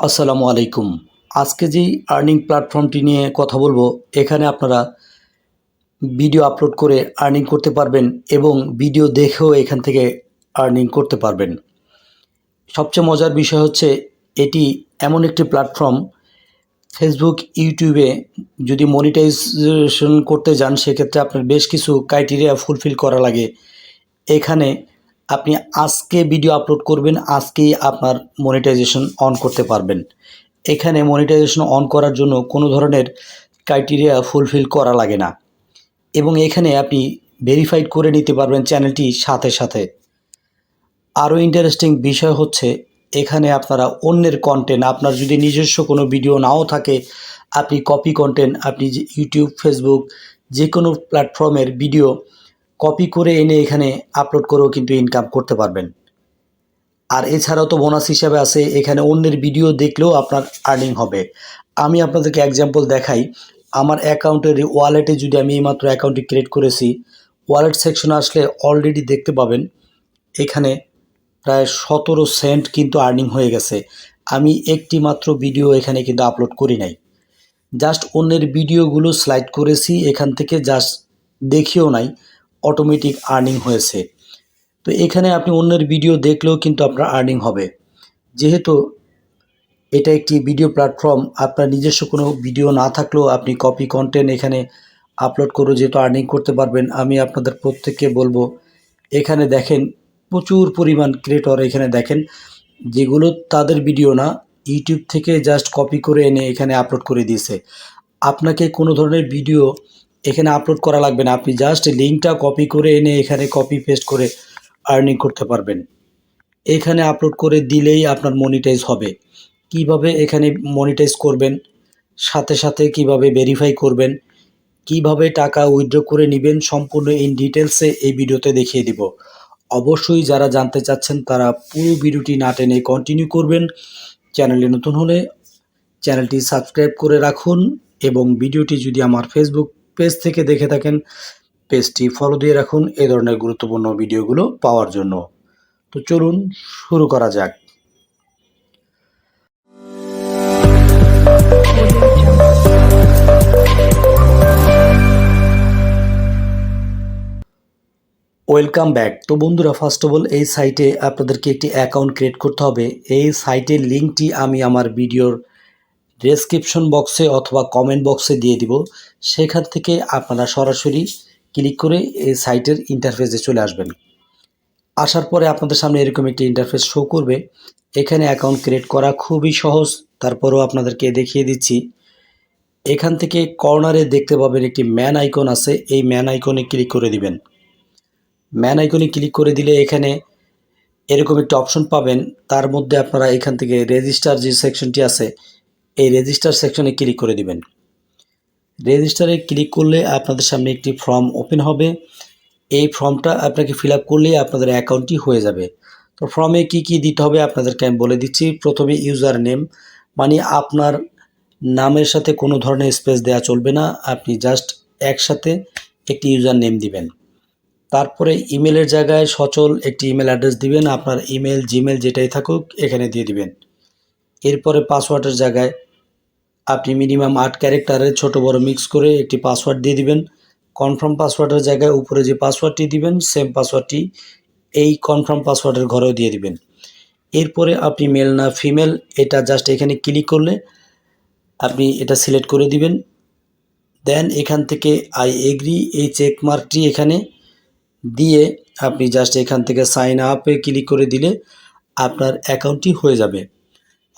আসসালামু আলাইকুম। আজকে যেই আর্নিং প্ল্যাটফর্মটি নিয়ে কথা বলব, এখানে আপনারা ভিডিও আপলোড করে আর্নিং করতে পারবেন এবং ভিডিও দেখেও এখান থেকে আর্নিং করতে পারবেন। সবচেয়ে মজার বিষয় হচ্ছে, এটি এমন একটি প্ল্যাটফর্ম ফেসবুক ইউটিউবে যদি মনিটাইজেশন করতে যান, সেক্ষেত্রে আপনার বেশ কিছু ক্রাইটেরিয়া ফুলফিল করা লাগে। এখানে আপনি আজকে ভিডিও আপলোড করবেন, আজকেই আপনার মনিটাইজেশন অন করতে পারবেন। এখানে মনিটাইজেশন অন করার জন্য কোনো ধরনের ক্রাইটেরিয়া ফুলফিল করা লাগে না। এবং এখানে আপনি ভেরিফাইড করে নিতে পারবেন চ্যানেলটি সাথে সাথে। আরও ইন্টারেস্টিং বিষয় হচ্ছে, এখানে আপনারা অন্যের কন্টেন্ট আপনার যদি নিজস্ব কোনো ভিডিও নাও থাকে, আপনি কপি কন্টেন্ট আপনি ইউটিউব ফেসবুক যে কোনো প্ল্যাটফর্মের ভিডিও কপি করে এনে এখানে আপলোড করেও কিন্তু ইনকাম করতে পারবেন। আর এছাড়াও তো বোনাস হিসাবে আছে, এখানে অন্যের ভিডিও দেখলেও আপনার আর্নিং হবে। আমি আপনাদেরকে এক্সাম্পল দেখাই, আমার অ্যাকাউন্টের ওয়ালেটে যদি আমি এইমাত্র অ্যাকাউন্টটি ক্রিয়েট করেছি ওয়ালেট সেকশনে আসলে অলরেডি দেখতে পাবেন, এখানে প্রায় সতেরো সেন্ট কিন্তু আর্নিং হয়ে গেছে। আমি একটি মাত্র ভিডিও এখানে কিন্তু আপলোড করি নাই। জাস্ট অন্যের ভিডিওগুলো স্লাইড করেছি, এখান থেকে জাস্ট দেখিও নাই। অটোমেটিক আর্নিং হয়েছে। তো এখানে আপনি অন্যের ভিডিও দেখলেও কিন্তু আপনার আর্নিং হবে। যেহেতু এটা একটি ভিডিও প্ল্যাটফর্ম আপনার নিজস্ব কোনো ভিডিও না থাকলেও আপনি কপি কন্টেন্ট এখানে আপলোড করে যেহেতু আর্নিং করতে পারবেন, আমি আপনাদের প্রত্যেককে বলব, এখানে দেখেন প্রচুর পরিমাণ ক্রিয়েটর এখানে দেখেন, যেগুলো তাদের ভিডিও না ইউটিউব থেকে জাস্ট কপি করে এনে এখানে আপলোড করে দিয়েছে। আপনাকে কোনো ধরনের ভিডিও এখানে আপলোড করা লাগবে না। আপনি জাস্ট লিঙ্কটা কপি করে এনে এখানে কপি পেস্ট করে আর্নিং করতে পারবেন। এখানে আপলোড করে দিলেই আপনার মনিটাইজ হবে। কীভাবে এখানে মনিটাইজ করবেন? সাথে সাথে কীভাবে ভেরিফাই করবেন? কীভাবে টাকা উইথড্র করে নেবেন? সম্পূর্ণ ইন ডিটেলসে এই ভিডিওতে দেখিয়ে দিব। অবশ্যই যারা জানতে চাচ্ছেন, তারা পুরো ভিডিওটি না টেনে কন্টিনিউ করবেন। চ্যানেলে নতুন হলে চ্যানেলটি সাবস্ক্রাইব করে রাখুন এবং ভিডিওটি যদি আমার ফেসবুক পেজ থেকে দেখে থাকেন। পেজটি ফলো দিয়ে রাখুন এ ধরনের গুরুত্বপূর্ণ ভিডিওগুলো পাওয়ার জন্য। তো চলুন শুরু করা যাক। Welcome back. তো বন্ধুরা ফার্স্ট অফ অল এই সাইটে আপনাদেরকে একটি অ্যাকাউন্ট ক্রিয়েট করতে হবে। এই সাইটের লিঙ্কটি আমি আমার ভিডিওর ডেসক্রিপশন বক্সে অথবা কমেন্ট বক্সে দিয়ে দিব। সেখান থেকে আপনারা সরাসরি ক্লিক করে এই সাইটের ইন্টারফেসে চলে আসবেন। আসার পরে আপনাদের সামনে এরকম একটি ইন্টারফেস শো করবে। এখানে অ্যাকাউন্ট ক্রিয়েট করা খুবই সহজ, তারপরেও আপনাদেরকে দেখিয়ে দিচ্ছি। এখান থেকে কর্নারে দেখতে পাবেন একটি ম্যান আইকন আছে, এই ম্যান আইকনে ক্লিক করে দিবেন। ম্যান আইকনে ক্লিক করে দিলে এখানে এরকম একটি অপশন পাবেন। তার মধ্যে আপনারা এখান থেকে রেজিস্টার যে সেকশনটি আছে এই রেজিস্টার সেকশনে ক্লিক করে দিবেন। রেজিস্টারে ক্লিক করলে আপনাদের সামনে একটি ফর্ম ওপেন হবে। এই ফর্মটা আপনাকে ফিল আপ করলেই আপনাদের অ্যাকাউন্টটি হয়ে যাবে। তো ফর্মে কি কি দিতে হবে আপনাদেরকে আমি বলে দিচ্ছি। প্রথমে ইউজার নেম মানে আপনার নামের সাথে কোনো ধরনের স্পেস দেওয়া চলবে না। আপনি জাস্ট একসাথে একটি ইউজার নেম দিবেন। তারপরে ইমেলের জায়গায় সচল একটি ইমেল অ্যাড্রেস দিবেন। আপনার ইমেল জিমেল যেটাই থাকুক এখানে দিয়ে দিবেন। এরপরে পাসওয়ার্ডের জায়গায় আপনি মিনিমাম আট ক্যারেক্টারের ছোট বড় মিক্স করে একটি পাসওয়ার্ড দিয়ে দিবেন। কনফার্ম পাসওয়ার্ডের জায়গায় উপরে যে পাসওয়ার্ডটি দিবেন সেম পাসওয়ার্ডটি এই কনফার্ম পাসওয়ার্ডের ঘরেও দিয়ে দিবেন। এরপরে আপনি মেল না ফিমেল এটা জাস্ট এখানে ক্লিক করলে আপনি এটা সিলেক্ট করে দিবেন। দেন এখান থেকে আই এগ্রি এই চেক মার্কটি এখানে দিয়ে আপনি জাস্ট এখান থেকে সাইন আপে ক্লিক করে দিলে আপনার অ্যাকাউন্টটি হয়ে যাবে।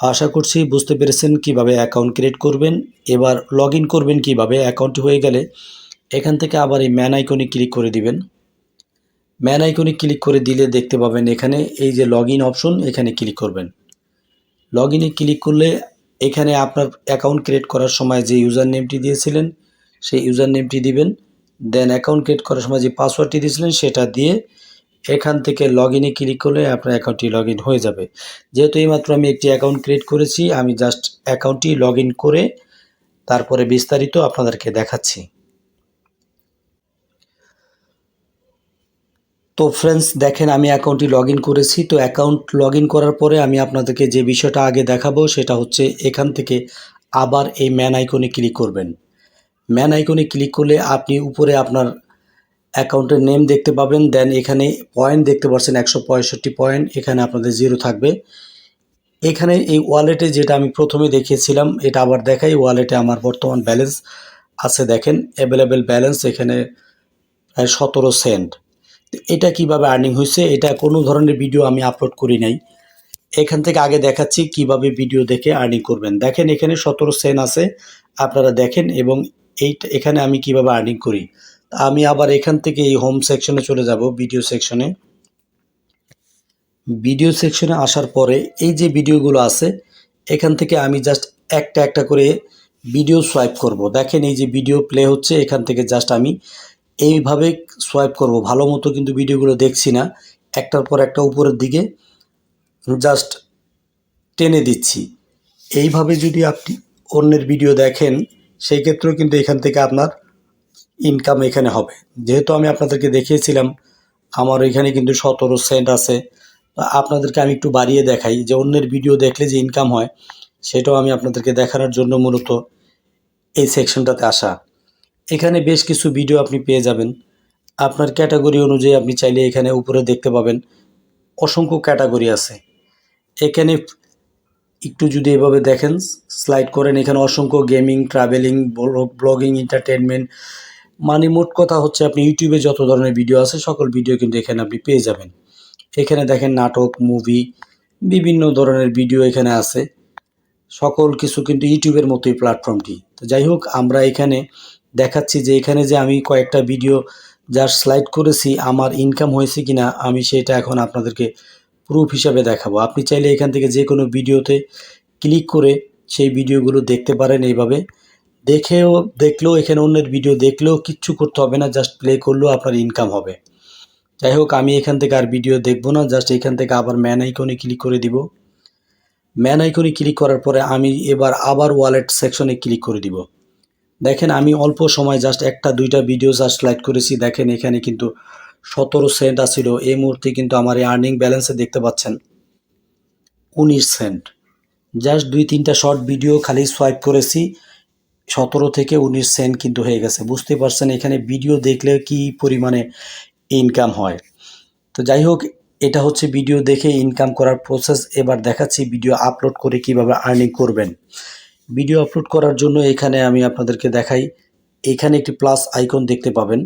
আশা করছি বুঝতে পেরেছেন কীভাবে অ্যাকাউন্ট ক্রিয়েট করবেন। এবার লগ ইন করবেন কীভাবে? অ্যাকাউন্টটি হয়ে গেলে এখান থেকে আবার এই ম্যান আইকনে ক্লিক করে দিবেন। ম্যান আইকনে ক্লিক করে দিলে দেখতে পাবেন এখানে এই যে লগ অপশন এখানে ক্লিক করবেন। লগ ক্লিক করলে এখানে আপনার অ্যাকাউন্ট ক্রিয়েট করার সময় যে ইউজার নেমটি দিয়েছিলেন, সেই ইউজার নেমটি দিবেন। দেন অ্যাকাউন্ট ক্রিয়েট করার সময় যে পাসওয়ার্ডটি দিয়েছিলেন, সেটা দিয়ে এখান থেকে লগ ইনে ক্লিক করলে আপনার অ্যাকাউন্টটি লগ হয়ে যাবে। যেহেতু এইমাত্র আমি একটি অ্যাকাউন্ট ক্রিয়েট করেছি, আমি জাস্ট অ্যাকাউন্টটি লগ করে তারপরে বিস্তারিত আপনাদেরকে দেখাচ্ছি। তো ফ্রেন্ডস দেখেন আমি অ্যাকাউন্টটি লগ করেছি। তো অ্যাকাউন্ট লগ করার পরে আমি আপনাদেরকে যে বিষয়টা আগে দেখাবো, সেটা হচ্ছে এখান থেকে আবার এই ম্যান আইকনে ক্লিক করবেন। ম্যান আইকনে ক্লিক করলে আপনি উপরে আপনার অ্যাকাউন্টের নেম দেখতে পাবেন, দেন এখানে পয়েন্ট দেখতে পাচ্ছেন একশো পঁয়ষট্টি পয়েন্ট, এখানে আপনাদের জিরো থাকবে। এখানে এই ওয়ালেটে যেটা আমি প্রথমে দেখিয়েছিলাম, এটা আবার দেখাই, ওয়ালেটে আমার বর্তমান ব্যালেন্স আছে, দেখেন অ্যাভেলেবেল ব্যালেন্স এখানে প্রায় সতেরো সেন্ট। এটা কীভাবে আর্নিং হয়েছে, এটা কোনো ধরনের ভিডিও আমি আপলোড করি নাই। এখান থেকে আগে দেখাচ্ছি কীভাবে ভিডিও দেখে আর্নিং করবেন। দেখেন এখানে সতেরো সেন্ট আছে, আপনারা দেখেন, এবং এই এখানে আমি কীভাবে আর্নিং করি। আমি আবার এখান থেকে এই হোম সেকশনে চলে যাব ভিডিও সেকশনে ভিডিও সেকশনে আসার পরে এই যে ভিডিওগুলো আছে, এখান থেকে আমি জাস্ট একটা একটা করে ভিডিও সোয়াইপ করব। দেখেন এই যে ভিডিও প্লে হচ্ছে, এখান থেকে জাস্ট আমি এইভাবে সোয়াইপ করব। ভালো মতো কিন্তু ভিডিওগুলো দেখছি না। একটার পর একটা উপরের দিকে জাস্ট টেনে দিচ্ছি। এইভাবে যদি আপনি অন্যের ভিডিও দেখেন, সেই ক্ষেত্রেও কিন্তু এখান থেকে আপনার ইনকাম এখানে হবে। যেহেতু আমি আপনাদেরকে দেখিয়েছিলাম, আমার এখানে কিন্তু সতেরো সেন্ট আছে। আপনাদেরকে আমি একটু বাড়িয়ে দেখাই, যে অন্যের ভিডিও দেখলে যে ইনকাম হয়, সেটাও আমি আপনাদেরকে দেখানোর জন্য মূলত এই সেকশনটাতে আসা। এখানে বেশ কিছু ভিডিও আপনি পেয়ে যাবেন। আপনার ক্যাটাগরি অনুযায়ী আপনি চাইলে এখানে উপরে দেখতে পাবেন। অসংখ্য ক্যাটাগরি আছে। এখানে একটু যদি এভাবে দেখেন স্লাইড করেন, এখানে অসংখ্য গেমিং ট্রাভেলিং ব্লগিং এন্টারটেনমেন্ট মানে মোট কথা হচ্ছে আপনি ইউটিউবে যত ধরনের ভিডিও আছে, সকল ভিডিও কিন্তু এখানে আপনি পেয়ে যাবেন। এখানে দেখেন নাটক মুভি বিভিন্ন ধরনের ভিডিও এখানে আছে। সকল কিছু কিন্তু ইউটিউবের মতোই প্ল্যাটফর্মটি তো যাই হোক, আমরা এখানে দেখাচ্ছি যে এখানে যে আমি কয়েকটা ভিডিও যার স্লাইড করেছি, আমার ইনকাম হয়েছে কিনা, আমি সেটা এখন আপনাদেরকে প্রুফ হিসাবে দেখাবো। আপনি চাইলে এখান থেকে যে কোনো ভিডিওতে ক্লিক করে সেই ভিডিওগুলো দেখতে পারেন এইভাবে। দেখেও, দেখলেও, এখানে অন্যের ভিডিও দেখলেও কিচ্ছু করতে হবে না জাস্ট প্লে করলেও আপনার ইনকাম হবে। যাই হোক, আমি এখান থেকে আর ভিডিও দেখব না জাস্ট এখান থেকে আবার ম্যান আইকনে ক্লিক করে দিব। ম্যান আইকনে ক্লিক করার পরে আমি এবার আবার ওয়ালেট সেকশনে ক্লিক করে দিব। দেখেন, আমি অল্প সময় জাস্ট একটা, দুইটা ভিডিও জাস্ট লাইট করেছি। দেখেন, এখানে কিন্তু সতেরো সেন্ট আসছিল এই মুহূর্তে কিন্তু আমার এই আর্নিং ব্যালেন্সে দেখতে পাচ্ছেন, উনিশ সেন্ট জাস্ট দুই, তিনটা শর্ট ভিডিও খালি সোয়াইপ করেছি। সতেরো থেকে উনিশ সেন্ট কিন্তু হয়ে গেছে। বুঝতে পারছেন, এখানে ভিডিও দেখলে কি পরিমাণে ইনকাম হয়। তো যাই হোক, এটা হচ্ছে ভিডিও দেখে ইনকাম করার প্রসেস এবার দেখাচ্ছি ভিডিও আপলোড করে কীভাবে আর্নিং করবেন। ভিডিও আপলোড করার জন্য এখানে আমি আপনাদেরকে দেখাই। এখানে একটি প্লাস আইকন দেখতে পাবেন।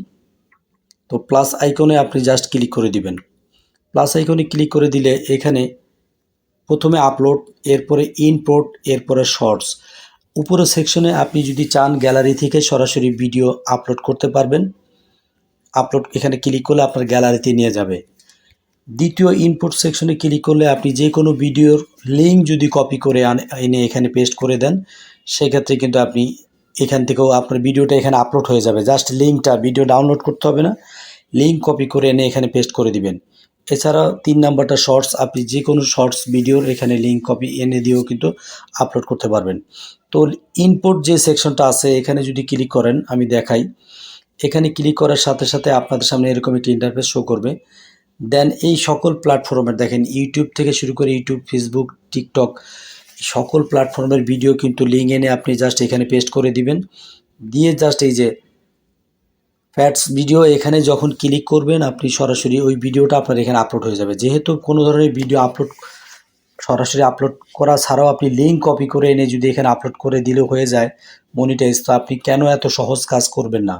তো প্লাস আইকনে আপনি জাস্ট ক্লিক করে দিবেন। প্লাস আইকনে ক্লিক করে দিলে এখানে প্রথমে আপলোড এরপরে ইনপোর্ট এরপরে শর্টস উপরের সেকশনে আপনি যদি চান গ্যালারি থেকে সরাসরি ভিডিও আপলোড করতে পারবেন। আপলোড এখানে ক্লিক করলে আপনার গ্যালারিতে নিয়ে যাবে। দ্বিতীয় ইনপুট সেকশনে ক্লিক করলে আপনি যে কোনো ভিডিওর লিঙ্ক যদি কপি করে এনে এখানে পেস্ট করে দেন, সেক্ষেত্রে কিন্তু আপনি এখান থেকেও আপনার ভিডিওটা এখানে আপলোড হয়ে যাবে। জাস্ট লিঙ্কটা ভিডিও ডাউনলোড করতে হবে না। লিঙ্ক কপি করে এনে এখানে পেস্ট করে দিবেন। এছাড়া তিন নাম্বারটা শর্টস আপনি যে কোনো শর্টস ভিডিওর এখানে লিঙ্ক কপি এনে দিয়েও কিন্তু আপলোড করতে পারবেন। তো ইনপুট যে সেকশনটা আছে, এখানে যদি ক্লিক করেন, আমি দেখাই। এখানে ক্লিক করার সাথে সাথে আপনাদের সামনে এরকম একটি ইন্টারফেস শো করবে। দেন এই সকল প্ল্যাটফর্মের দেখেন ইউটিউব থেকে শুরু করে ইউটিউব ফেসবুক টিকটক সকল প্ল্যাটফর্মের ভিডিও কিন্তু লিঙ্ক এনে আপনি জাস্ট এখানে পেস্ট করে দিবেন। দিয়ে জাস্ট এই যে ফ্যাটস ভিডিও এখানে যখন ক্লিক করবেন, আপনি সরাসরি ওই ভিডিওটা আপনার এখানে আপলোড হয়ে যাবে। যেহেতু কোনো ধরনের ভিডিও আপলোড সরাসরি আপলোড করা ছাড়াও আপনি লিঙ্ক কপি করে এনে যদি এখানে আপলোড করে দিলেও হয়ে যায় মনিটাইজ তো আপনি কেন এত সহজ কাজ করবেন না?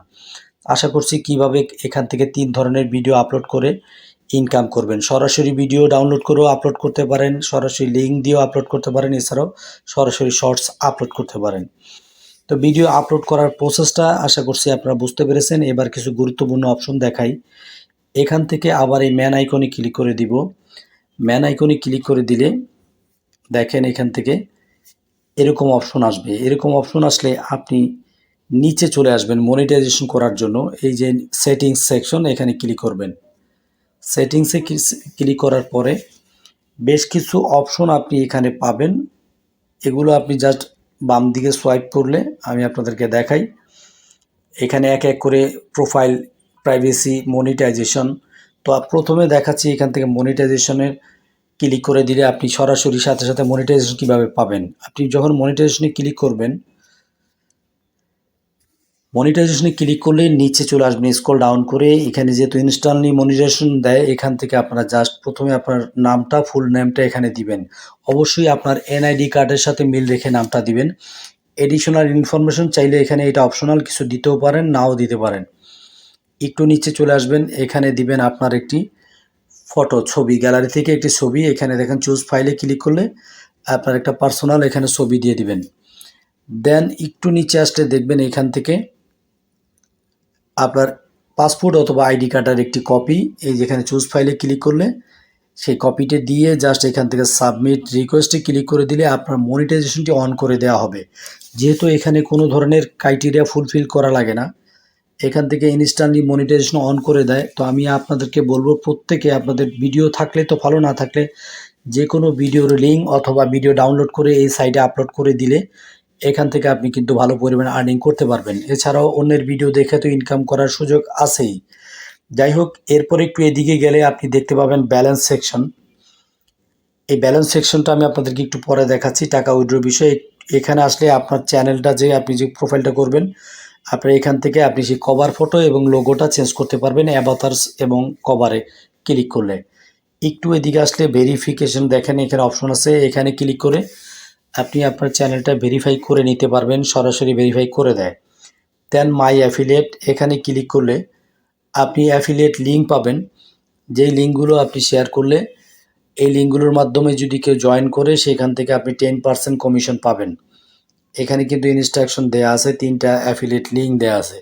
আশা করছি কীভাবে এখান থেকে তিন ধরনের ভিডিও আপলোড করে ইনকাম করবেন। সরাসরি ভিডিও ডাউনলোড করেও আপলোড করতে পারেন, সরাসরি লিঙ্ক দিয়েও আপলোড করতে পারেন, এছাড়াও সরাসরি শর্টস আপলোড করতে পারেন। তো ভিডিও আপলোড করার প্রসেসটা আশা করছি আপনারা বুঝতে পেরেছেন। এবার কিছু গুরুত্বপূর্ণ অপশন দেখাই। এখান থেকে আবার এই ম্যান আইকনে ক্লিক করে দিব। ম্যান আইকনে ক্লিক করে দিলে দেখেন এখান থেকে এরকম অপশন আসবে। এরকম অপশন আসলে আপনি নিচে চলে আসবেন মনিটাইজেশন করার জন্য। এই যে সেটিংস সেকশন এখানে ক্লিক করবেন। সেটিংসে ক্লিক করার পরে বেশ কিছু অপশন আপনি এখানে পাবেন। এগুলো আপনি জাস্ট বাম দিকে সোয়াইপ করলে আমি আপনাদেরকে দেখাই। এখানে এক এক করে প্রোফাইল প্রাইভেসি মনিটাইজেশন তো প্রথমে দেখাচ্ছি এখান থেকে মনিটাইজেশনের ক্লিক করে দিলে আপনি সরাসরি সাথে সাথে মনিটাইজেশন কীভাবে পাবেন। আপনি যখন মনিটাইজেশনে ক্লিক করবেন মনিটাইজেশনে ক্লিক করলে নিচে চলে আসবেন স্ক্রল ডাউন করে। এখানে যেহেতু ইনস্টলনি মনিটাইজেশন দেয়, এখান থেকে আপনারা জাস্ট প্রথমে আপনার নামটা, ফুল নেমটা এখানে দিবেন। অবশ্যই আপনার এনআইডি কার্ডের সাথে মিল রেখে নামটা দিবেন। এডিশনাল ইনফরমেশন চাইলে এখানে এটা অপশনাল, কিছু দিতেও পারেন, নাও দিতে পারেন। একটু নিচে চলে আসবেন, এখানে দিবেন আপনার একটি ফটো ছবি, গ্যালারি থেকে একটি ছবি। এখানে দেখেন চুজ ফাইলে ক্লিক করলে আপনার একটা পার্সোনাল এখানে ছবি দিয়ে দিবেন। দেন একটু নিচে আসলে দেখবেন এখান থেকে আপনার পাসপোর্ট অথবা আইডি কার্ডের একটি কপি এই যেখানে চুজ ফাইলে ক্লিক করলে, সেই কপিটি দিয়ে জাস্ট এখান থেকে সাবমিট রিকোয়েস্টে ক্লিক করে দিলে আপনার মনিটাইজেশনটি অন করে দেওয়া হবে। যেহেতু এখানে কোনো ধরনের ক্রাইটেরিয়া ফুলফিল করা লাগে না, এখান থেকে ইনস্ট্যান্টলি মনিটাইজেশন অন করে দেয়। তো আমি আপনাদেরকে বলব, প্রত্যেকে আপনাদের ভিডিও থাকলে তো ভালো না থাকলে যে কোনো ভিডিওর লিঙ্ক অথবা ভিডিও ডাউনলোড করে এই সাইটে আপলোড করে দিলে এখান থেকে আপনি কিন্তু ভালো পরিমাণে আর্নিং করতে পারবেন। এছাড়াও অন্যের ভিডিও দেখে তো ইনকাম করার সুযোগ আছেই। যাই হোক, এরপর একটু এদিকে গেলে আপনি দেখতে পাবেন ব্যালেন্স সেকশন এই ব্যালেন্স সেকশনটা আমি আপনাদেরকে একটু পরে দেখাচ্ছি টাকা উইড্রো বিষয়ে। এখানে আসলে আপনার চ্যানেলটা যে আপনি যে প্রোফাইলটা করবেন, আপনার এখান থেকে আপনি সেই কভার ফটো এবং লোগোটা চেঞ্জ করতে পারবেন অ্যাভাতার্স এবং কভারে ক্লিক করলে। একটু এদিকে আসলে ভেরিফিকেশন দেখেন, এখানে অপশন আছে, এখানে ক্লিক করে আপনি আপনার চ্যানেলটা ভেরিফাই করে নিতে পারবেন, সরাসরি ভেরিফাই করে দেয়। দেন মাই অ্যাফিলিয়েট এখানে ক্লিক করলে আপনি অ্যাফিলিয়েট লিঙ্ক পাবেন। যেই লিঙ্কগুলো আপনি শেয়ার করলে, এই লিঙ্কগুলোর মাধ্যমে যদি কেউ জয়েন করে, সেখান থেকে আপনি টেন পার্সেন্ট কমিশন পাবেন। এখানে কিন্তু ইনস্ট্রাকশন দেয়া আছে, তিনটা অ্যাফিলিয়েট লিঙ্ক দেয়া আছে।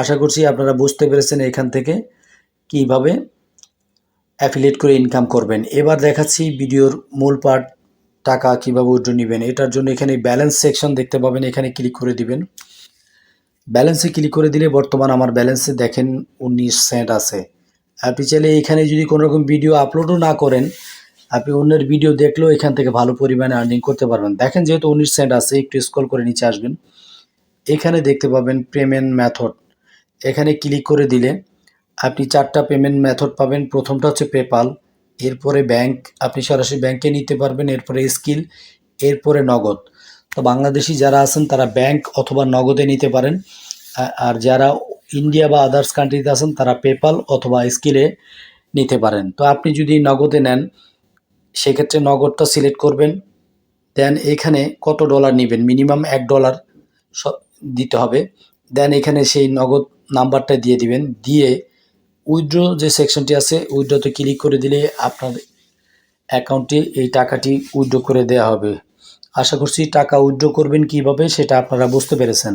আশা করছি আপনারা বুঝতে পেরেছেন এখান থেকে কীভাবে অ্যাফিলিয়েট করে ইনকাম করবেন। এবার দেখাচ্ছি ভিডিওর মূল পার্ট টাকা কীভাবে উইথড্র নেবেন? এটার জন্য এখানে ব্যালেন্স সেকশন দেখতে পাবেন, এখানে ক্লিক করে দিবেন। ব্যালেন্সে ক্লিক করে দিলে বর্তমান আমার ব্যালেন্সে দেখেন উনিশ সেন্ট আছে। আপনি চাইলে এখানে যদি কোনো রকম ভিডিও আপলোডও না করেন, আপনি অন্যের ভিডিও দেখলেও এখান থেকে ভালো পরিমাণে আর্নিং করতে পারবেন। দেখেন যেহেতু উনিশ সেন্ট আছে, একটু স্ক্রল করে নিচে আসবেন। এখানে দেখতে পাবেন পেমেন্ট মেথড এখানে ক্লিক করে দিলে আপনি চারটা পেমেন্ট মেথড পাবেন। প্রথমটা হচ্ছে পেপাল এরপরে ব্যাংক আপনি সরাসরি ব্যাংকে নিতে পারবেন, এরপরে স্কিল এরপরে নগদ। তো বাংলাদেশি যারা আছেন, তারা ব্যাংক অথবা নগদে নিতে পারেন। আর যারা ইন্ডিয়া বা আদার্স কান্ট্রিতে আছেন, তারা পেপাল অথবা স্কিলে নিতে পারেন। তো আপনি যদি নগদে নেন, সেক্ষেত্রে নগদটা সিলেক্ট করবেন। দেন এখানে কত ডলার নেবেন? মিনিমাম এক ডলার দিতে হবে। দেন এখানে সেই নগদ নাম্বারটা দিয়ে দিবেন। দিয়ে উইথড্র যে সেকশনটি আছে উইথড্রতে ক্লিক করে দিলে আপনার অ্যাকাউন্টে এই টাকাটি উইথড্র করে দেওয়া হবে। আশা করছি টাকা উইথড্র করবেন কীভাবে সেটা আপনারা বুঝতে পেরেছেন।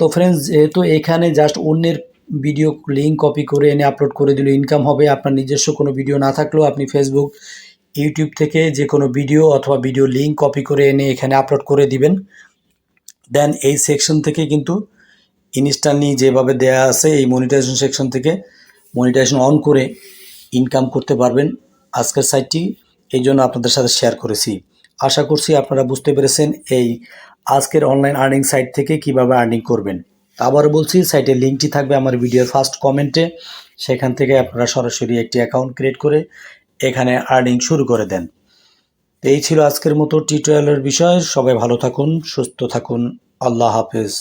তো ফ্রেন্ডস যেহেতু এখানে জাস্ট অন্যের ভিডিও লিঙ্ক কপি করে এনে আপলোড করে দিলে ইনকাম হবে, আপনার নিজস্ব কোনো ভিডিও না থাকলেও আপনি ফেসবুক ইউটিউব থেকে যে কোনো ভিডিও অথবা ভিডিও লিঙ্ক কপি করে এনে এখানে আপলোড করে দিবেন। দেন এই সেকশন থেকে কিন্তু ইনস্ট্যান্টলি যেভাবে দেয়া আছে, এই মনিটাইজেশন সেকশন থেকে মনিটাইজেশন অন করে ইনকাম করতে পারবেন আজকের সাইটটি এই জন্য আপনাদের সাথে শেয়ার করেছি। আশা করছি আপনারা বুঝতে পেরেছেন এই আজকের অনলাইন আর্নিং সাইট থেকে কীভাবে আর্নিং করবেন। আবার বলছি সাইটের লিঙ্কটি থাকবে আমার ভিডিওর ফার্স্ট কমেন্টে সেখান থেকে আপনারা সরাসরি একটি অ্যাকাউন্ট ক্রিয়েট করে এখানে আর্নিং শুরু করে দেন। এই ছিল আজকের মতো টিউটোরিয়ালের বিষয়। সবাই ভালো থাকুন, সুস্থ থাকুন। আল্লাহ হাফেজ।